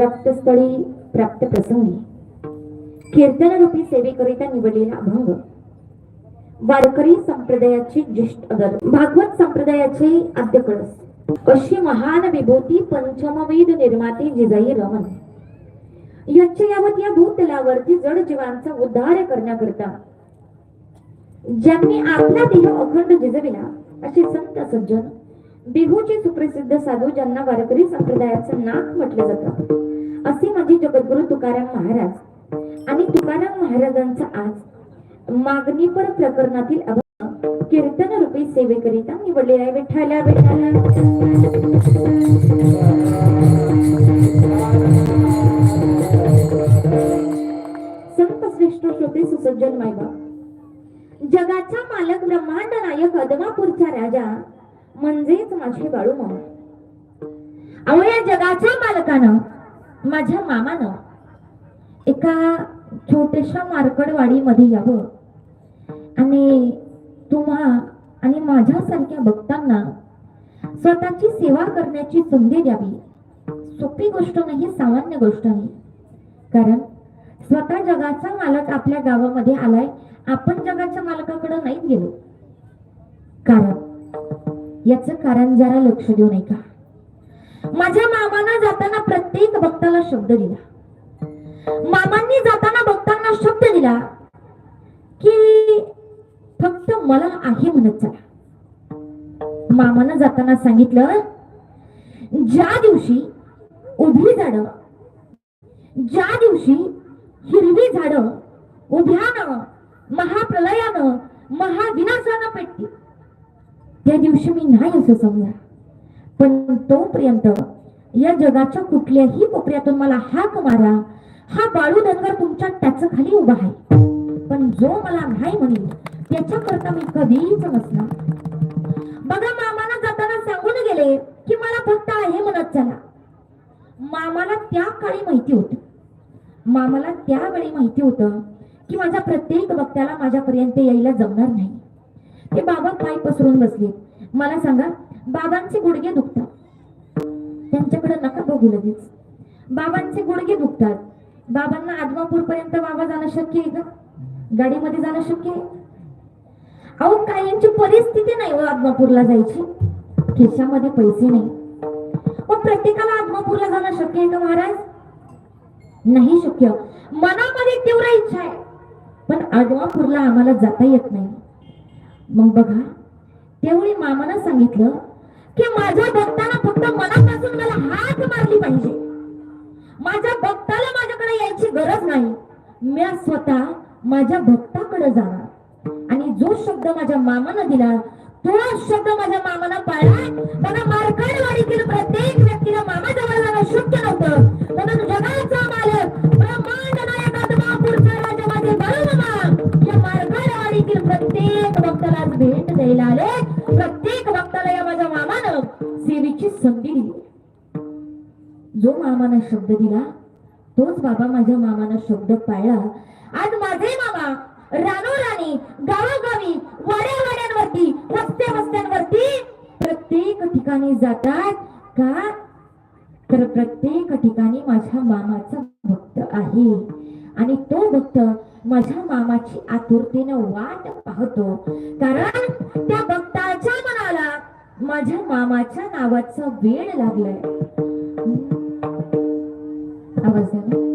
प्राप्तस्थळी प्राप्त प्रसंगी कीर्तनरूपी सेवेकरिता निवडलेला अभंग. वारकरी संप्रदायाचे ज्येष्ठ अगर. भागवत संप्रदायाचे आद्य कळस अशी महान विभूती पंचमवेद निर्माते जिजाई रमण. यांच्या यावत या भूतलावरती जड जीवांचा उद्धार करण्याकरता ज्यांनी आपला देह अखंड जिजविला असे संत सज्जन बिहूचे सुप्रसिद्ध साधू ज्यांना वारकरी संप्रदायाचं नाक म्हटलं जातं. असे माझे जगद्गुरु तुकाराम महाराज आणि तुकाराम महाराजांचा आज मागणीपर प्रकरणातील अभंग कीर्तन रूपी सेवेकरिता निवडलेला आहे विठ्ठला संत श्रेष्ठ श्रोते सुसज्जन मायबा जगाचा मालक ब्रह्मांड नायक अदमापूरचा राजा म्हणजेच माझे बाळू मामा अहो या जगाच्या मालकानं माझ्या मामानं एका छोट्याशा मार्कडवाडीमध्ये यावं. आणि तुम्हा आणि माझ्यासारख्या भक्तांना स्वतःची सेवा करण्याची संधी द्यावी. सोपी गोष्ट नाही सामान्य गोष्ट नाही. कारण स्वतः जगाचा मालक आपल्या गावामध्ये आलाय आपण जगाच्या मालकाकडे नाही गेलो. कारण याच कारण जरा लक्ष देऊ नये का माझ्या मामाना जाताना प्रत्येक भक्ताला शब्द दिला. मामांनी जाताना भक्तांना शब्द दिला की फक्त मला आहे म्हणत चला. मामानं जाताना सांगितलं ज्या दिवशी उभी झाडं ज्या दिवशी हिरवी झाडं उभ्यानं महाप्रलयानं महाविनाशानं पेटतील त्या दिवशी मी नाही असं समजा पण तोपर्यंत या जगाच्या कुठल्याही कोपऱ्यातून मला हाक मारा हा बाळू धनगर तुमच्या त्याच खाली उभा आहे. पण जो मला नाही म्हणेल त्याच्याकरता मी कधीच नसणार. बघा मामाला जाताना सांगून गेले की मला फक्त आहे म्हणत चला. मामाला त्या काळी माहिती होत. मामाला त्यावेळी माहिती होतं की माझ्या प्रत्येक वक्त्याला माझ्यापर्यंत यायला जमणार नाही. ते बाबा पाय पसरून बसले. मला सांगा बाबांचे गुडघे दुखतात. त्यांच्याकडे नका बघू लगेच. बाबांचे गुडघे दुखतात. बाबांना आदमापूर पर्यंत बाबा जाणं शक्य आहे का? गाडीमध्ये जाणं शक्य आहे? अहो कायमची परिस्थिती नाही हो आदमापूरला जायची. खिशामध्ये पैसे नाही. मग प्रत्येकाला आदमापूरला जाणं शक्य आहे का महाराज? नाही शक्य. मनामध्ये तीव्र इच्छा आहे. पण आदमापूरला आम्हाला जाता येत नाही. मग बघा त्यावेळी मामानं सांगितलं की माझ्या भक्ताला फक्त मनापासून मला हाक मारली पाहिजे. माझ्या भक्ताला माझ्याकडे यायची गरज नाही. मी स्वतः माझ्या भक्ताकडे जाणार. आणि जो शब्द माझ्या मामानं दिला तो शब्द माझ्या मामानं पाळला. त्यांना मार्कडवाडीतील प्रत्येक व्यक्तीला मामा जवळ जाणं शक्य नव्हतं. म्हणून जगाचा सेवेची संधी दिली. जो मामाना शब्द दिला तोच बाबा माझ्या मामाना शब्द पाळला. आज माझे मामा रानोराणी गावोगावी वाड्यावाड्यांवरती वाड्यांवरती वस्त्या वस्त्यांवरती प्रत्येक ठिकाणी जातात का? तर प्रत्येक ठिकाणी माझ्या मामाचा भक्त आहे. आणि तो भक्त माझ्या मामाची आतुरतेनं वाट पाहतो. कारण त्या भक्ता माझ्या मामाच्या नावाचा वेळ लागलाय. आवाज